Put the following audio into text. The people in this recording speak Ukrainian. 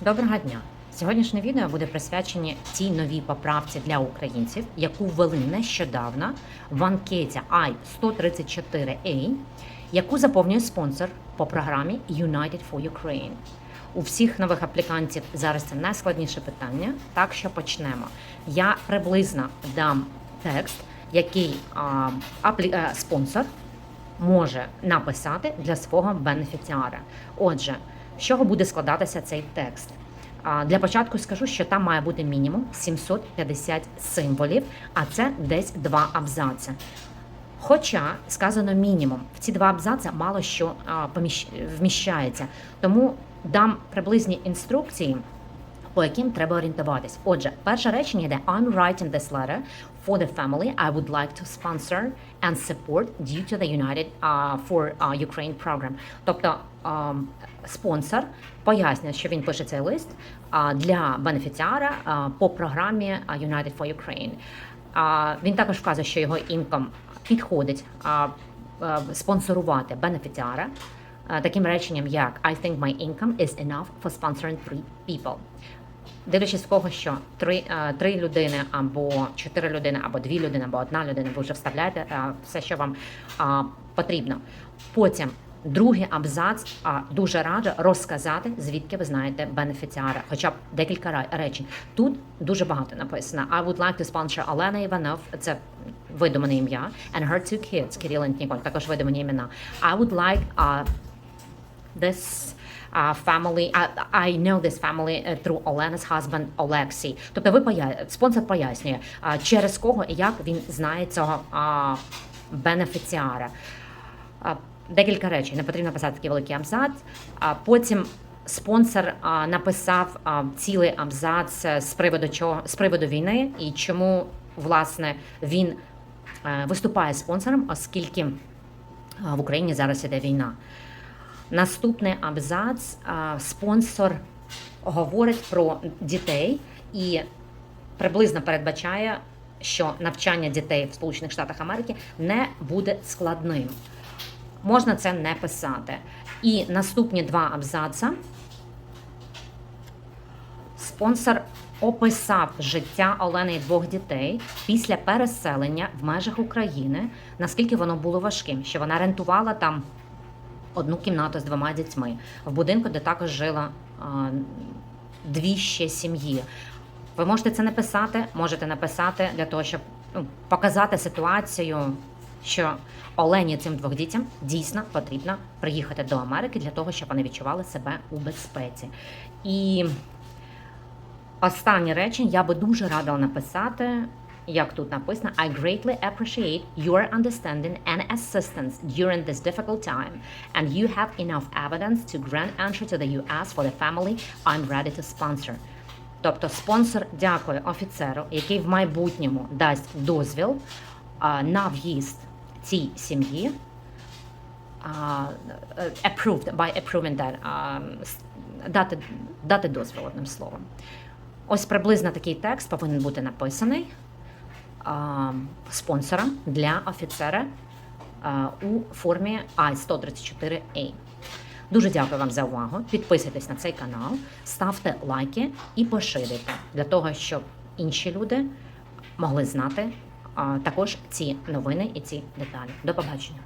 Доброго дня! Сьогоднішнє відео буде присвячені цій новій поправці для українців, яку ввели нещодавно в анкеті I-134A, яку заповнює спонсор по програмі United for Ukraine. У всіх нових аплікантів зараз це найскладніше питання, так що почнемо. Я приблизно дам текст, який а, аплі... а, спонсор може написати для свого бенефіціара. Отже, з чого буде складатися цей текст? Для початку скажу, що там має бути мінімум 750 символів, а це десь два абзаци. Хоча сказано мінімум, в ці два абзаци мало що вміщається. Тому дам приблизні інструкції, по яким треба орієнтуватись. Отже, перше речення йде I'm writing this letter for the family I would like to sponsor and support due to the United uh, for uh, Ukraine program. Тобто um, спонсор пояснює, що він пише цей лист uh, для бенефіціара uh, по програмі uh, United for Ukraine. Uh, він також вказує, що його інком підходить uh, uh, спонсорувати бенефіціара. Таким реченням, як I think my income is enough for sponsoring three people дивлячись в кого, що три е, три людини, або чотири людини, або дві людини, або одна людина, ви вже вставляєте е, все, що вам потрібно. Потім. Другий абзац а дуже раджу розказати, звідки ви знаєте бенефіціара, хоча б декілька речень. Тут дуже багато написано. I would like to sponsor Олена Іванов. Це видумане ім'я. And her two kids, Кирил і Ніколь, також видумані імена. I would like uh, this uh, family. I, I know this family uh, through Olena's husband Олексій. Тобто, ви поя... спонсор пояснює, uh, через кого і як він знає цього uh, бенефіціара. Uh, декілька речей. Не потрібно писати такий великий абзац. Uh, потім спонсор uh, написав uh, цілий абзац з приводу чого з приводу війни і чому власне він uh, виступає спонсором, оскільки uh, в Україні зараз іде війна. Наступний абзац спонсор говорить про дітей і приблизно передбачає, що навчання дітей в Сполучених Штатах Америки не буде складним. Можна це не писати. І наступні два абзаца. Спонсор описав життя Олени і двох дітей після переселення в межах України, наскільки воно було важким, що вона рентувала там одну кімнату з двома дітьми в будинку, де також жила дві ще сім'ї. Ви можете це написати, можете написати для того, щоб ну, показати ситуацію, що Олені цим двох дітям дійсно потрібно приїхати до Америки для того, щоб вони відчували себе у безпеці. І останнє речення я би дуже радила написати як тут написано, I greatly appreciate your understanding and assistance during this difficult time, and you have enough evidence to grant entry to the US for the family I'm ready to sponsor. Тобто спонсор дякує офіцеру, який в майбутньому дасть дозвіл а, на в'їзд цій сім'ї. Uh, approved by approving that, uh, дати, дати дозвіл одним словом. Ось приблизно такий текст повинен бути написаний спонсора для офіцера у формі I-134A. Дуже дякую вам за увагу. Підписуйтесь на цей канал, ставте лайки і поширюйте для того, щоб інші люди могли знати також ці новини і ці деталі. До побачення.